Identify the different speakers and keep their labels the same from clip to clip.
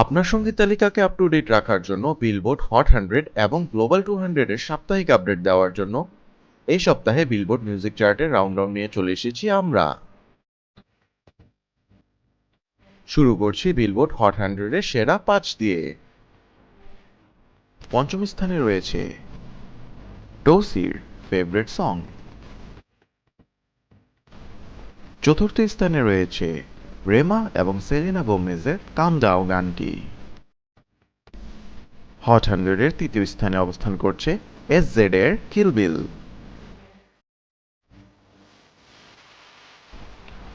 Speaker 1: আপনার সংগীত তালিকাকে up to date রাখার জন্য বিলবোর্ড হট হান্ড্রেড এবং গ্লোবাল টু হান্ড্রেডের সাপ্তাহিক আপডেট দেওয়ার জন্য এই সপ্তাহে বিলবোর্ড মিউজিক চার্টের রাউন্ড রাউন্ড নিয়ে চলে এসেছি আমরা। শুরু করছি বিলবোর্ড হট হান্ড্রেডের সেরা পাঁচ দিয়ে। পঞ্চম স্থানে রয়েছে ডোসির ফেভারিট সং চতুর্থ স্থানে রয়েছে রেমা এবং সেলিনা গোমেজের কাম ডাও গানটি। হট হান্ড্রেডের তৃতীয় স্থানে অবস্থান করছে এস জেড এর কিলবিল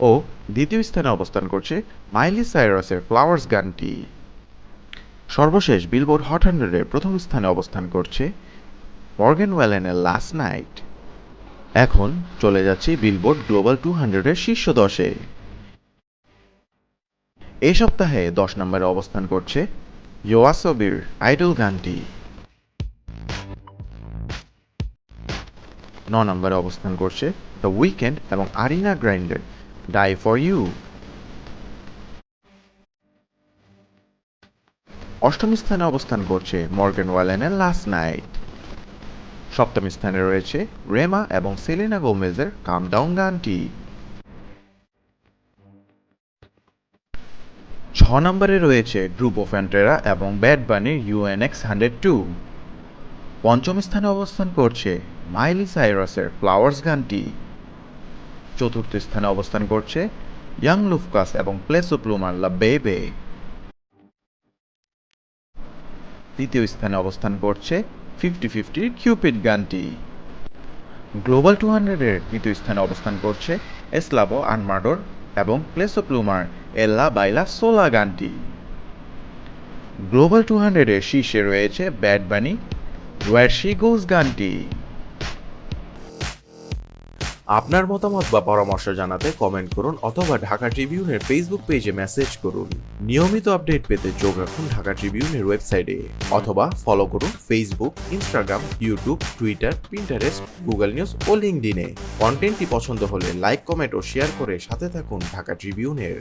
Speaker 1: ও দ্বিতীয় স্থানে অবস্থান করছে মাইলি সাইরাসের ফ্লাওয়ার্স গানটি। সর্বশেষ বিলবোর্ড হট হান্ড্রেডের প্রথম স্থানে অবস্থান করছে মর্গেন ওয়েলেনের লাস্ট নাইট। এখন চলে যাচ্ছি বিলবোর্ড গ্লোবাল টু হান্ড্রেডের শীর্ষ দশে। এই সপ্তাহে দশ নম্বরে অবস্থান করছে ইয়োয়াসবির আইডল গানটি। ন নম্বরে অবস্থান করছে দ্য উইকেন্ড এবং Ariana Grande. Die for you অষ্টম স্থানে অবস্থান করছে মর্গান ওয়ালেনের লাস্ট নাইট। সপ্তম স্থানে রয়েছে রেমা এবং সেলিনা গোমেজের কাম ডাউন গানটি। ছ নম্বরে রয়েছে গ্রুপ অফ অ্যান্টেরা এবং ব্যাড বানির ইউএনএক্স হান্ড্রেড টু। পঞ্চম স্থানে অবস্থান করছে মাইলি সাইরাসের ফ্লাওয়ার্স গানটি। চতুর্থ স্থানে অবস্থান করছে ইয়াং লুফকাস এবং প্লেসো প্লুমার লা বেবে। তৃতীয় স্থানে অবস্থান করছে ফিফটি ফিফটির কিউপিড গানটি। গ্লোবাল টু হান্ড্রেডের তৃতীয় স্থানে অবস্থান করছে এসলাবো আনমার্ডোর এবং প্লেস অফ প্লুমার এল্লা বাইলা সোলা গানটি। গ্লোবাল টু হান্ড্রেডের শীর্ষে রয়েছে ব্যাড বানি গোজ গানটি।
Speaker 2: আপনার মতামত বা পরামর্শ জানাতে কমেন্ট করুন অথবা ঢাকা ট্রিবিউনের ফেসবুক পেজে মেসেজ করুন। নিয়মিত আপডেট পেতে যোগ রাখুন ঢাকা ট্রিবিউনের ওয়েবসাইটে অথবা ফলো করুন Facebook Instagram YouTube Twitter Pinterest Google news ও লিঙ্কডিনে কন্টেন্টটি পছন্দ হলে লাইক কমেন্ট ও শেয়ার করে সাথে থাকুন ঢাকা ট্রিবিউনের।